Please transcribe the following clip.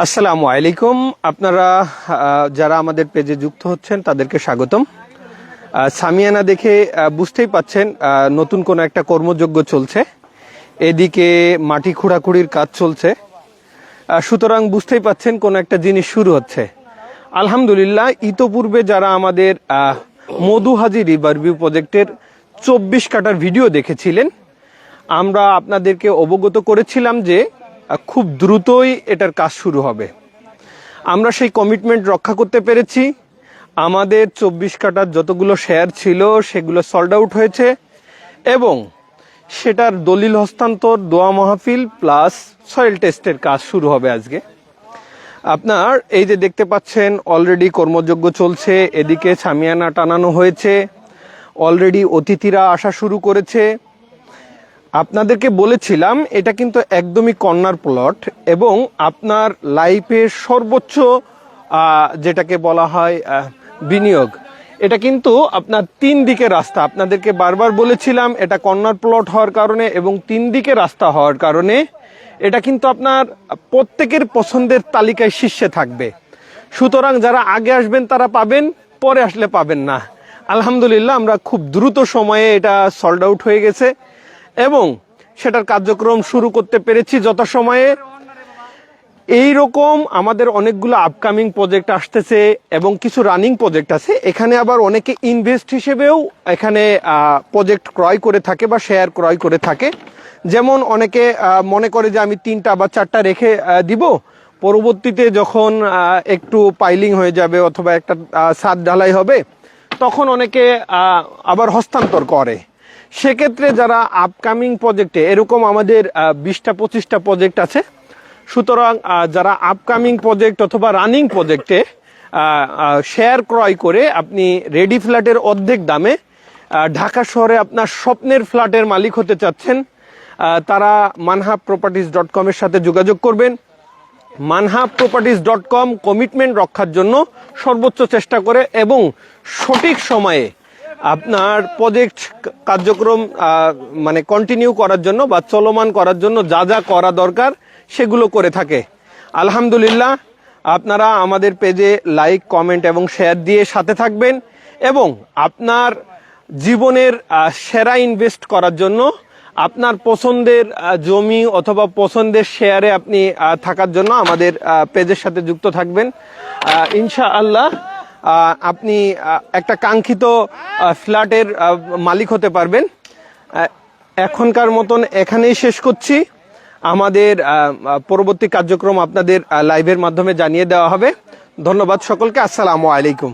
আসসালামু আলাইকুম। আপনারা যারা আমাদের পেজে যুক্ত হচ্ছেন তাদেরকে স্বাগতম। সামিয়ানা দেখে বুঝতেই পাচ্ছেন নতুন কোনো একটা কর্মযজ্ঞ চলছে। এদিকে মাটি খুঁড়াখুড়ির কাজ চলছে। সুতরাং বুঝতেই পাচ্ছেন কোনো একটা জিনিস শুরু হচ্ছে। আলহামদুলিল্লাহ ইতোপূর্বে যারা আমাদের আহ, মধু হাজি রিভার ভিউ প্রজেক্টের চব্বিশ কাটার ভিডিও দেখেছিলেন আমরা আপনাদেরকে অবগত করেছিলাম যে খুব দ্রুতই এটার কাজ শুরু হবে। আমরা সেই কমিটমেন্ট রক্ষা করতে পেরেছি। আমাদের চব্বিশ কাটার যতগুলো শেয়ার ছিল, সেগুলো সল্ড আউট হয়েছে এবং সেটার দলিল হস্তান্তর, দোয়া মাহফিল প্লাস সয়েল টেস্টের কাজ শুরু হবে আজকে। আপনার এই যে দেখতে পাচ্ছেন অলরেডি কর্মযজ্ঞ চলছে, এদিকে ছামিয়ানা টানানো হয়েছে অলরেডি অতিথিরা আসা শুরু করেছে। আপনাদেরকে বলেছিলাম, এটা কিন্তু একদমই কর্নার প্লট এবং আপনার লাইফের সর্বোচ্চ যেটাকে বলা হয় বিনিয়োগ। এটা কিন্তু আপনার তিন দিকে রাস্তা। আপনাদেরকে বারবার বলেছিলাম, এটা কর্নার প্লট হওয়ার কারণে এবং তিন দিকে রাস্তা হওয়ার কারণে। এটা কিন্তু আপনার প্রত্যেকের পছন্দের তালিকায় শীর্ষে থাকবে। সুতরাং যারা আগে আসবেন, তারা পাবেন, পরে আসলে পাবেন না। আলহামদুলিল্লাহ, আমরা খুব দ্রুত সময়ে এটা সল্ড আউট হয়ে গেছে। এবং সেটার কার্যক্রম শুরু করতে পেরেছি যথাসময়ে। এই রকম আমাদের অনেকগুলো আপকামিং প্রজেক্ট আসতেছে এবং কিছু রানিং প্রজেক্ট আছে। এখানে আবার অনেকে ইনভেস্ট হিসেবেও এখানে প্রজেক্ট ক্রয় করে থাকে বা শেয়ার ক্রয় করে থাকে। যেমন অনেকে মনে করে যে আমি তিনটা বা চারটা রেখে দিব। পরবর্তীতে যখন একটু পাইলিং হয়ে যাবে অথবা একটা ছাদ ঢালাই হবে, তখন অনেকে আবার হস্তান্তর করে। সেক্ষেত্রে যারা আপকামিং প্রজেক্টে এরকম আমাদের বিশটা, পঁচিশটা প্রজেক্ট আছে, সুতরাং যারা আপকামিং প্রজেক্ট অথবা রানিং প্রজেক্টে শেয়ার ক্রয় করে আপনি রেডি ফ্ল্যাটের অর্ধেক দামে ঢাকা শহরে আপনার স্বপ্নের ফ্ল্যাটের মালিক হতে চাচ্ছেন তারা মানহাব প্রপার্টিজ ডট কমের সাথে যোগাযোগ করবেন। Manhab properties dot com commitment রক্ষার জন্য সর্বোচ্চ চেষ্টা করে এবং সঠিক সময়ে আপনার প্রজেক্ট কার্যক্রম মানে কন্টিনিউ করার জন্য বা চলমান করার জন্য যা যা করা দরকার সেগুলো করে থাকে। আলহামদুলিল্লাহ আপনারা আমাদের পেজে লাইক কমেন্ট এবং শেয়ার দিয়ে সাথে থাকবেন এবং আপনার জীবনের সেরা ইনভেস্ট করার জন্য আপনার পছন্দের জমি অথবা পছন্দের শেয়ারে আপনি থাকার জন্য আমাদের পেজের সাথে যুক্ত থাকবেন। আহ, ইনশাআল্লাহ আহ, আপনি একটা কাঙ্ক্ষিত ফ্ল্যাটের মালিক হতে পারবেন। এখনকার মতন এখানেই শেষ করছি। আমাদের পরবর্তী কার্যক্রম আপনাদের লাইভের মাধ্যমে জানিয়ে দেওয়া হবে। ধন্যবাদ সকলকে। আসসালামু আলাইকুম।